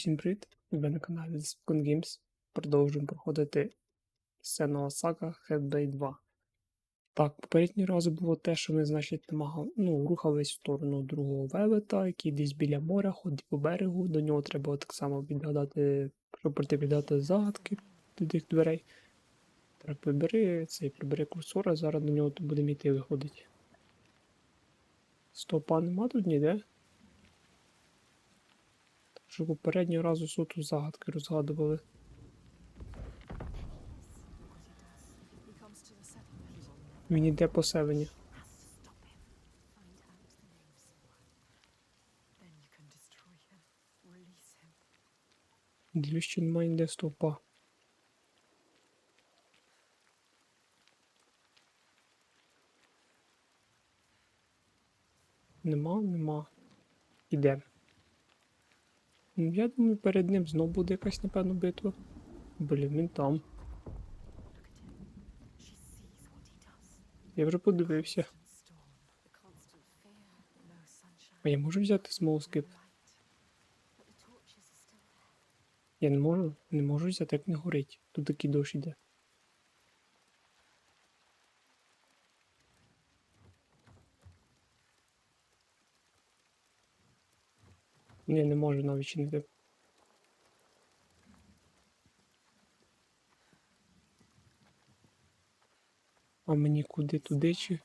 Усім привіт! Ви на каналі Spoon Games. Продовжуємо проходити сцену сага Headblade 2. Так, попередній раз було те, що ми, значить, намагали, ну, рухались в сторону другого велета, який десь біля моря, ходить по берегу. До нього треба так само відгадати, щоб пройти відгадати загадки до тих дверей. Так, вибери цей, прибери курсора, зараз до нього тут будемо йти виходить. Стопа нема тут ніде? Що попереднього разу суто загадки розгадували. Він іде по севені. has to stop him. Find out the names of one. Then you can destroy him. Release him. Дивлюсь, що немає ніде стовпа. Нема, нема. Іде. Ну, Я думаю, перед ним знов буде якась, напевно, битва. Блін, він там. Я вже подивився. А я можу взяти смолскип? Я не можу, не можу взяти, як не горить. Тут такий дощ іде. Ні, не можу навіть чинити. А мені куди туди чи?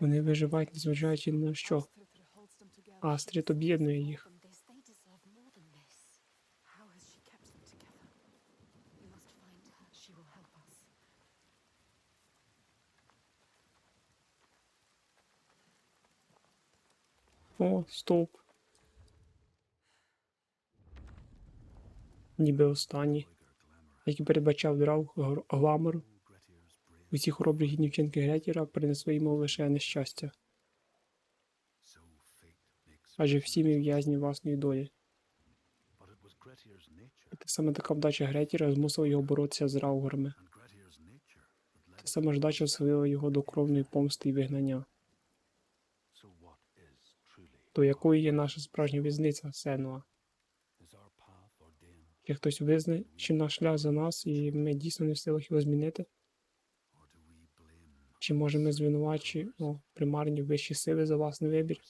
Вони виживають, незважаючи на що. Астрид об'єднує їх. From this, Ніби останній. Як передбачав драв гламор, усі хоробрі гідні вчинки Гретіра принесли йому лише нещастя. Адже всі ми в'язні власної долі. Те саме така вдача Гретіра змусила його боротися з led Та сама ж вдача схилила його до кровної помсти і вигнання. То якою є наша справжня візниця, Сенуа? Ordained, хтось визначив шлях за нас, і ми дійсно не в силах його змінити? Чи може ми звинувачуємо примарні вищі сили за власний вибір?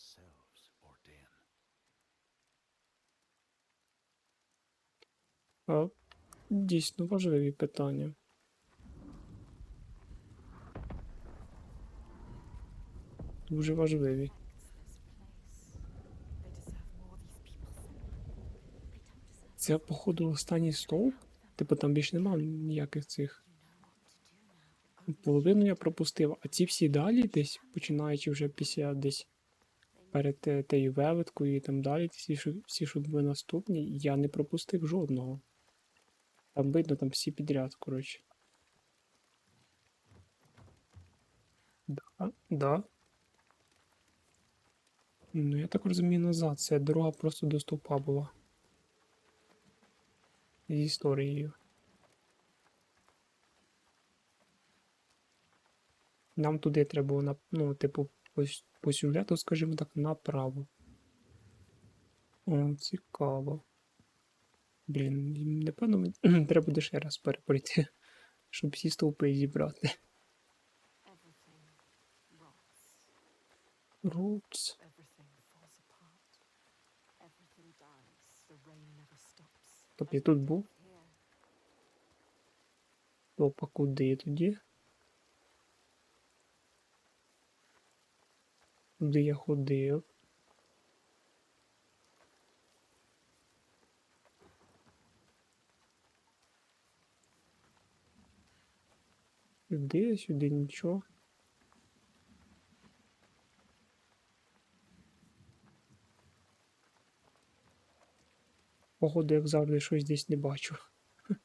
Дійсно важливі питання. Дуже важливі. Це, походу, останній стовп. Типу там більше немає ніяких цих. Половину я пропустив, а ці всі далі десь, починаючи вже після десь перед те- тею велеткою і там далі, всі, що, всі, були наступні, я не пропустив жодного. Там видно, там всі підряд, коротше. Да, да. Ну, я так розумію назад. Це дорога просто до стовпа була. З історією. Нам туди треба ну, типу, по, сюжету, скажімо так, направо. О, цікаво. Блін, напевно, мені треба буде ще раз переприйти, щоб всі стовпи зібрати. Everything Тобто тут був, опа, куди тоді? Куди я ходив? Сюди, сюди нічого. Походу, як завжди, щось десь не бачу.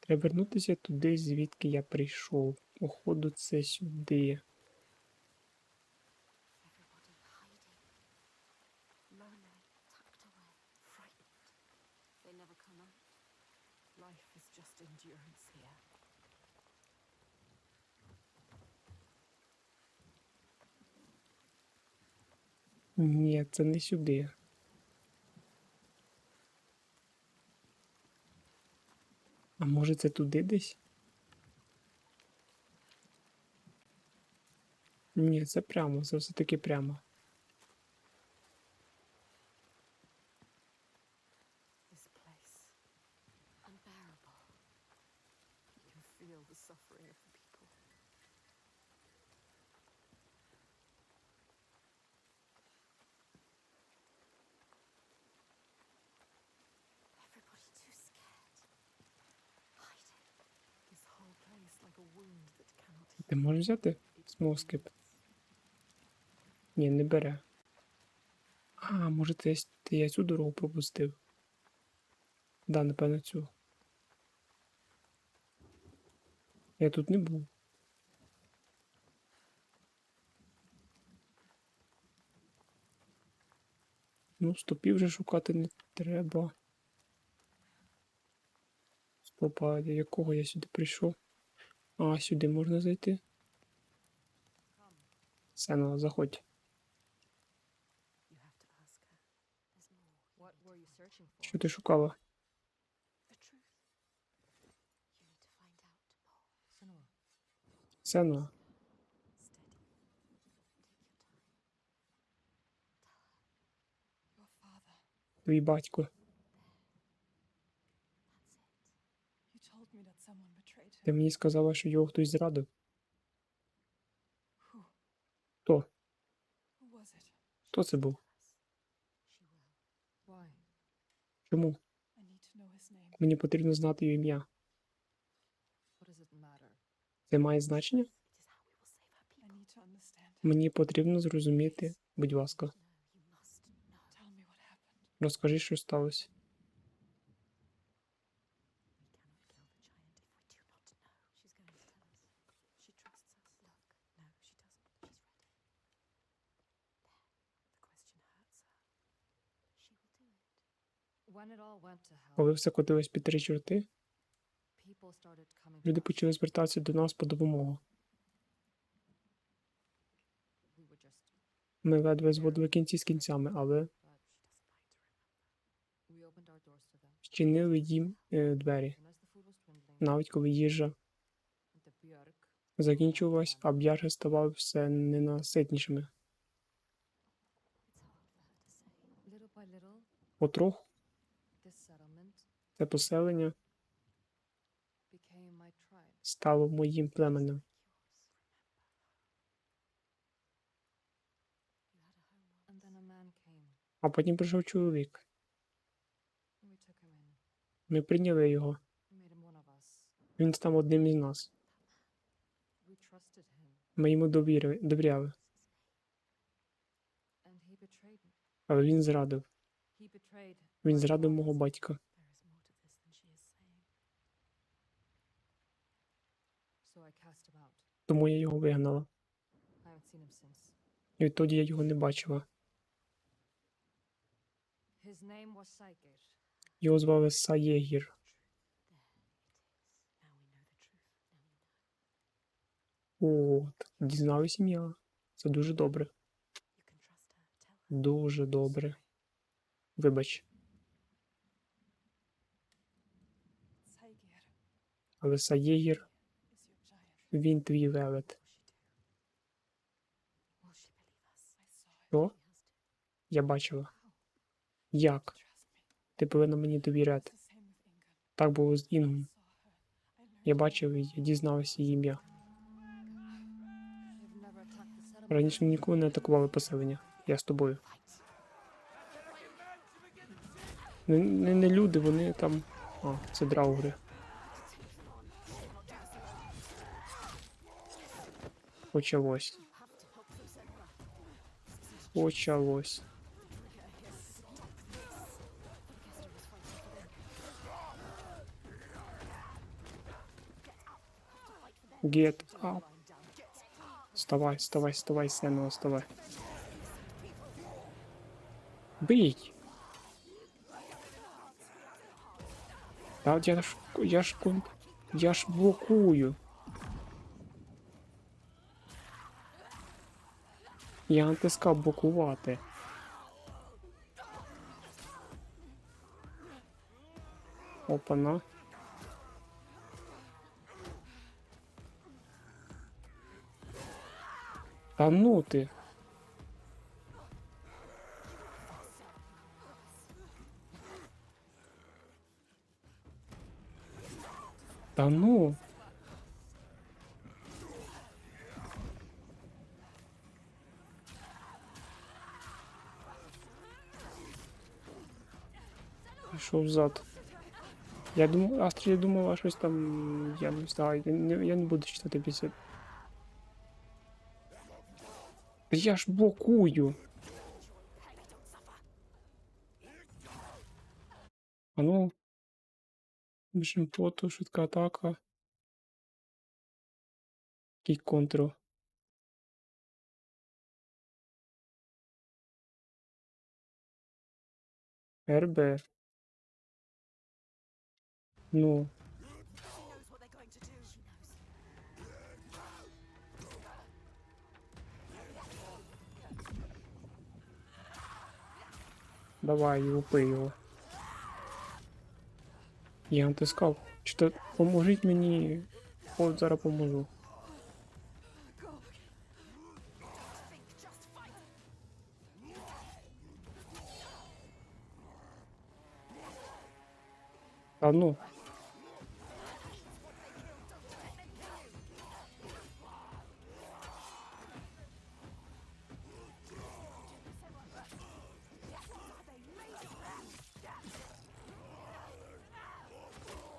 Треба вернутися туди, звідки я прийшов. Походу, це сюди. Ні, це не сюди. А може це туди десь? Ні, це прямо, це все-таки прямо. Можеш взяти It смоскип? Ні, не бере. А, може це я, цю дорогу пропустив. Да, напевно, цю. Я тут не був. Ну, стопів вже шукати не треба. Стопа, якого я сюди прийшов? А, сюди можна зайти. Searching for? Що ти шукала? Father. твій батько. Ти мені сказала, що його хтось зрадив. Хто це був? Чому? Мені потрібно знати її ім'я. Це має значення? Мені потрібно зрозуміти, будь ласка. Розкажи, що сталося. Коли все котилось під три чорти, люди почали звертатися до нас по допомогу. Ми ледве зводили кінці з кінцями, але вчинили їм е, двері, навіть коли їжа закінчувалась, а б'ярги ставали все ненаситнішими. It's це поселення стало моїм племенем. А потім прийшов чоловік. Ми прийняли його. Він став одним із нас. Ми йому довірили, довіряли, але він зрадив. Він зрадив мого батька. Тому я його вигнала. І відтоді я його не бачила. Його звали Саєгір. От, дізнались ім'я. Це дуже добре. Дуже добре. Вибач, але Саєгір. Він твій велет. Що? Я бачила. Як? Ти повинна мені довіряти. Так було з Інгом. Я бачив її, я дізнався її ім'я. Раніше ніколи не атакували поселення. Я з тобою. Не, не, не люди, вони там. А, це драугри. Почалось. Почалось. Get up. Вставай, вставай, вставай, Сено, вставай. Бий! Та я ж, я ж, я ж блокую. Я натискав блокувати. Опана. Та ну ти. Та ну. Пішов взад. Я думав, Астрі думала щось там. Я не встигаю. Я не, я не буду читати після. Я ж блокую. А ну. Біжим поту, швидка атака. Кік контрол. РБ. Ну. Давай, лупи його. Я натискав. Чи то поможіть мені. От зараз поможу. А ну.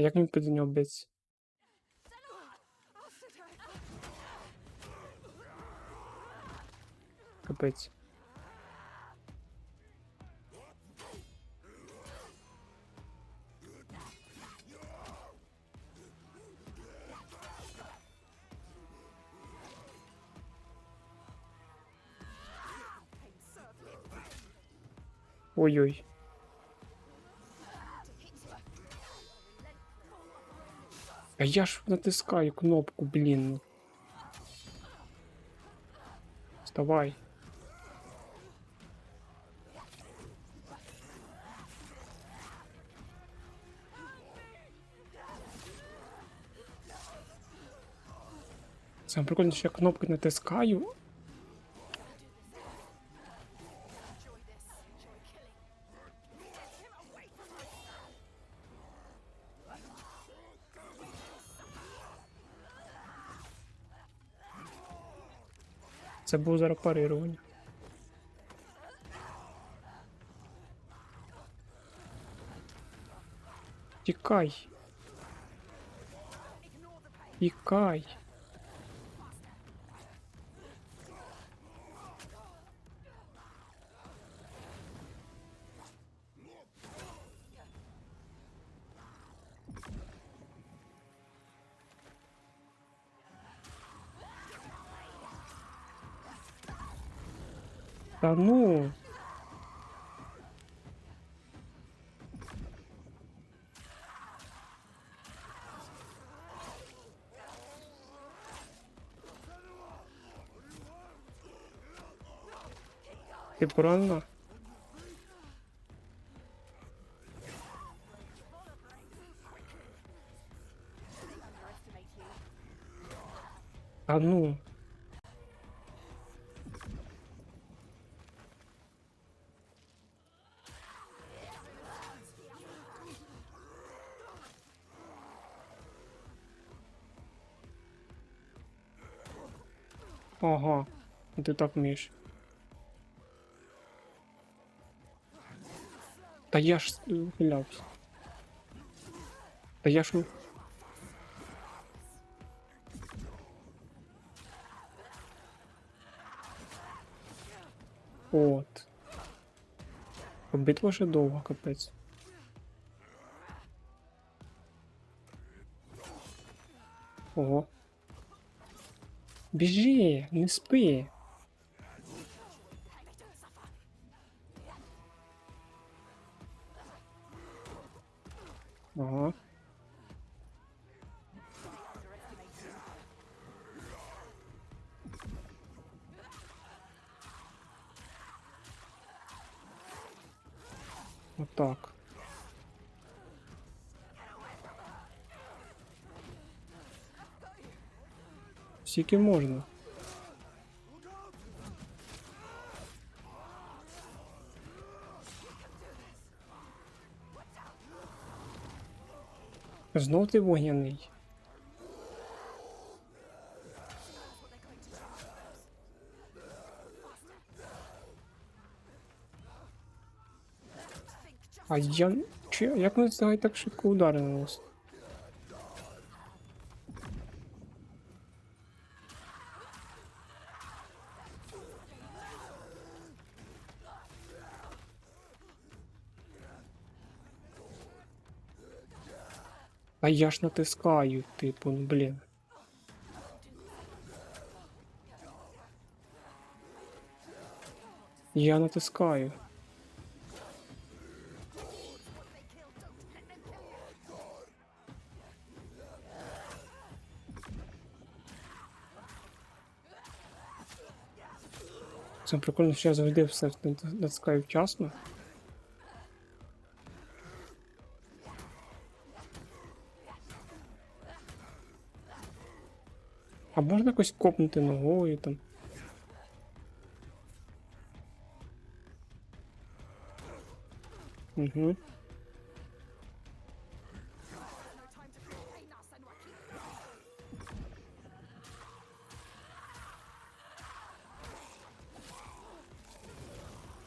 Як мені під нього биться? Капець. Ой-ой. А я ж натискаю кнопку, блін. Вставай. Саме прикольно, що я кнопки натискаю. Це було зараз парирування. Тікай. Тікай. Ну. Ти поранена? Та ну. Ага, ти так вмієш. Та я ж е, ухилявся. Та я ж. От. Битва ще довга, капець. Ого. Біжи, не спи. Скільки можна? Знов ти вогняний. А я. Чи, як вони встигають так швидко удари наносити? Я ж натискаю, типу, ну блін. Я натискаю. Це прикольно, що я завжди все нат- натискаю вчасно. А можна якось копнути ногою там? Угу.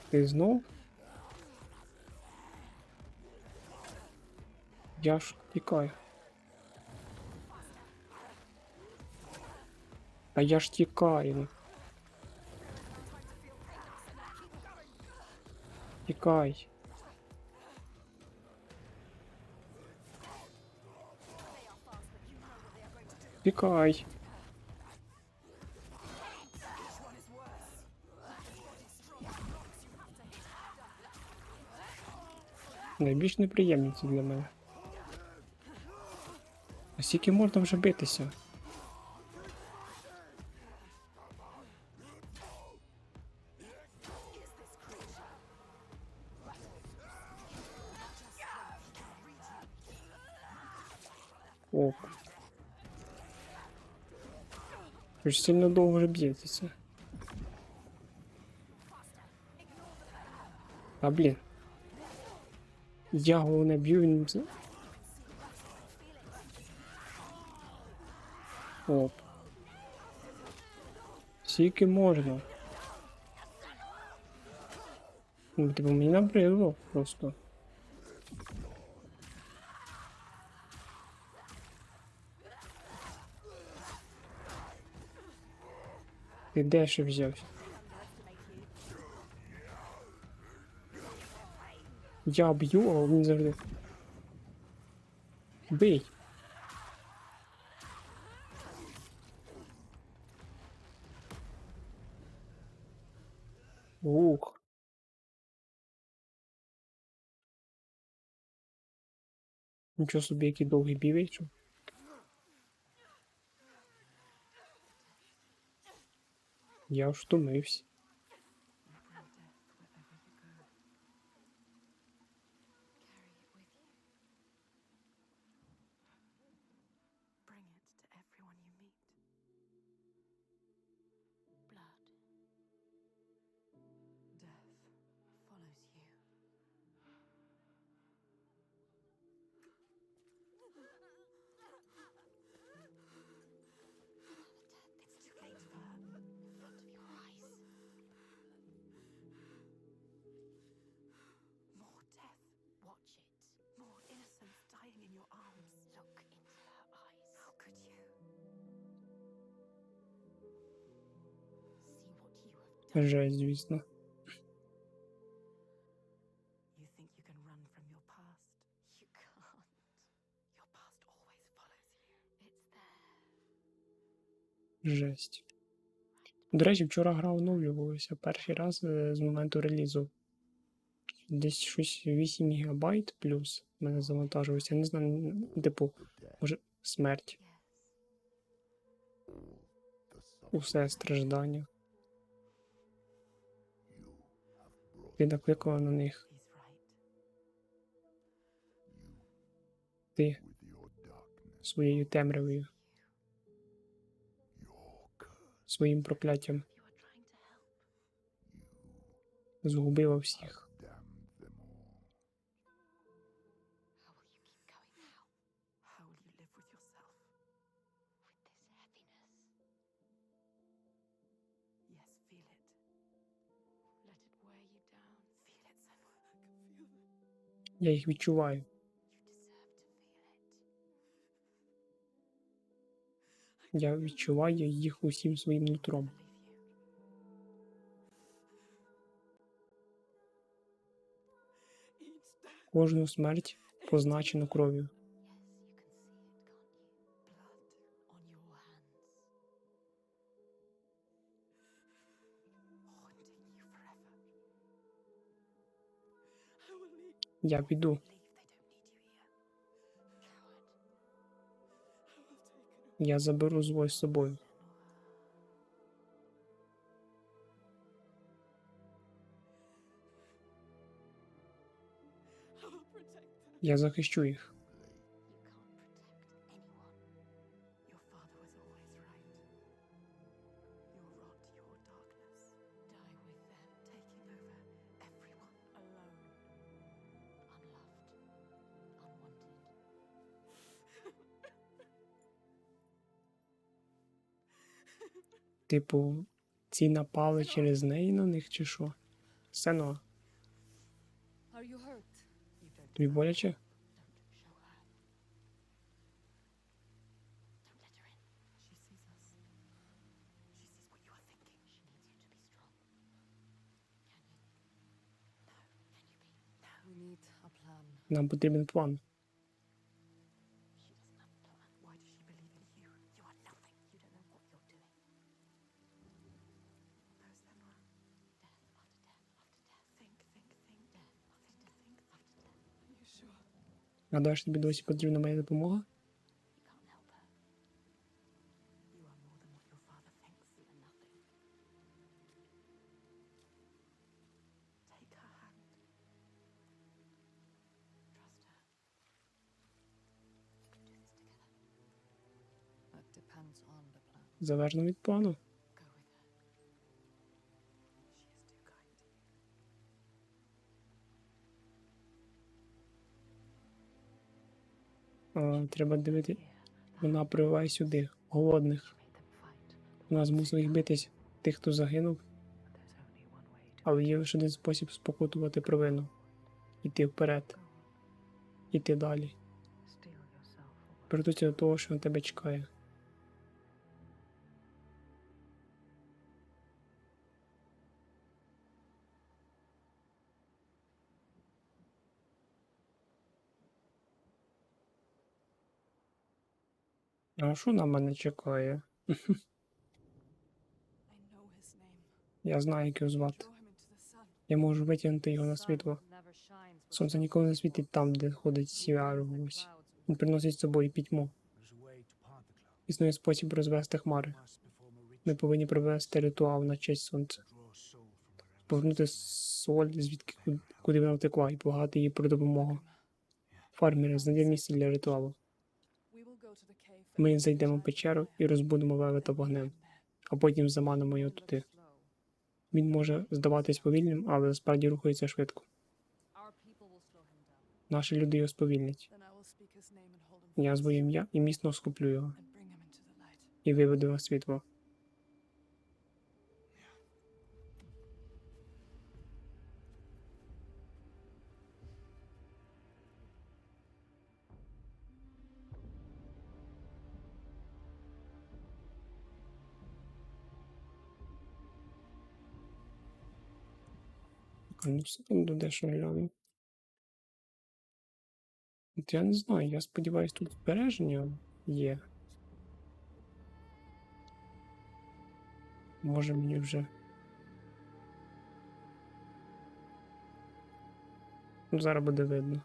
Ти знов? Я ж тікаю. А я ж тікаю. Тікай. Тікай. Найбільш неприємні для мене. А скільки можна вже битися? Ви сильно довго вже б'єтеся. А блін. Я головне б'ю, він. Оп. Скільки можна. Ну, типу, мені набридло просто. Ти де ще взявся? Я б'ю, а він завжди. Бий. Ух. Нічого собі, який довгий бій Я уж втомився. It's there. Жесть. До речі, вчора гра оновлювалася перший раз е, з моменту релізу. Десь щось 8 ГБ плюс мене завантажилося. Я не знаю, типу, може, смерть, усе страждання. Ти накликала на них. Ти своєю темрявою, своїм прокляттям згубила всіх. Я їх відчуваю. Я відчуваю їх усім своїм нутром. Кожну смерть позначену кров'ю. Take піду. Я заберу звой з собою. Я захищу їх. Типу, ці напали через неї на них чи що? Сено, тобі боляче? Don't show her. Together. That depends on the plan. Залежно від плану. А, треба дивити. Вона прививає сюди, голодних. Вона змусила їх битись, тих, хто загинув, але є лише один спосіб спокутувати провину. Іти вперед, іти далі. away. До того, що на тебе чекає. А що на мене чекає? Я знаю, як його звати. Я можу витягнути його на світло. Сонце ніколи не світить там, де ходить You сіару ось. Він приносить з собою пітьму. Існує спосіб розвести хмари. Ми повинні провести ритуал на честь сонця. Повернути соль, звідки куди вона втекла, і благати її про допомогу. Фармери, знайди місце для ритуалу. Ми зайдемо в печеру і розбудемо велета вогнем, а потім заманимо його туди. Він може здаватись повільним, але насправді рухається швидко. Наші люди його сповільнять. Я звою ім'я і міцно схоплю його, і виведу його світло. Ну секунду, дещо гляну. От я не знаю, я сподіваюся, тут збереження є. Може мені вже. Ну, зараз буде видно.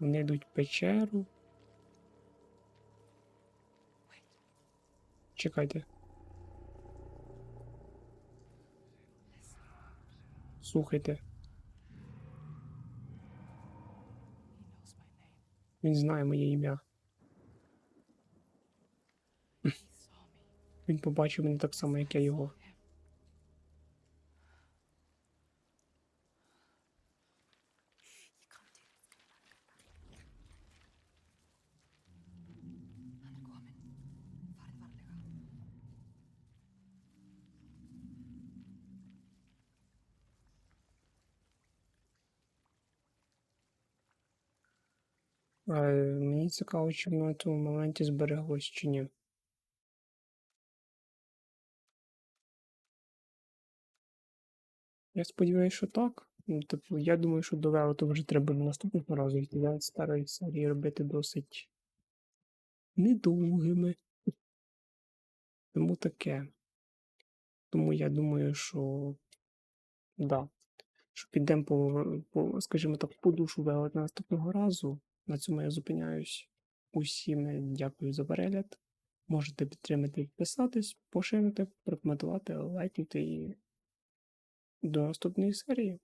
Вони йдуть в печеру. Чекайте. Слухайте, він знає моє ім'я. Він побачив мене так само, як я його. А, мені цікаво, чи воно на тому моменті збереглось чи ні. Я сподіваюся, що так. Ну, Типу, я думаю, що до Велету вже треба до наступного разу йти. Я старої серії робити досить недовгими. Тому таке. Тому я думаю, що да. Що підемо по, по, скажімо так, по душу Велета наступного разу. На цьому я зупиняюсь. Усім дякую за перегляд. Можете підтримати, підписатись, поширити, прокоментувати, лайкнути і до наступної серії.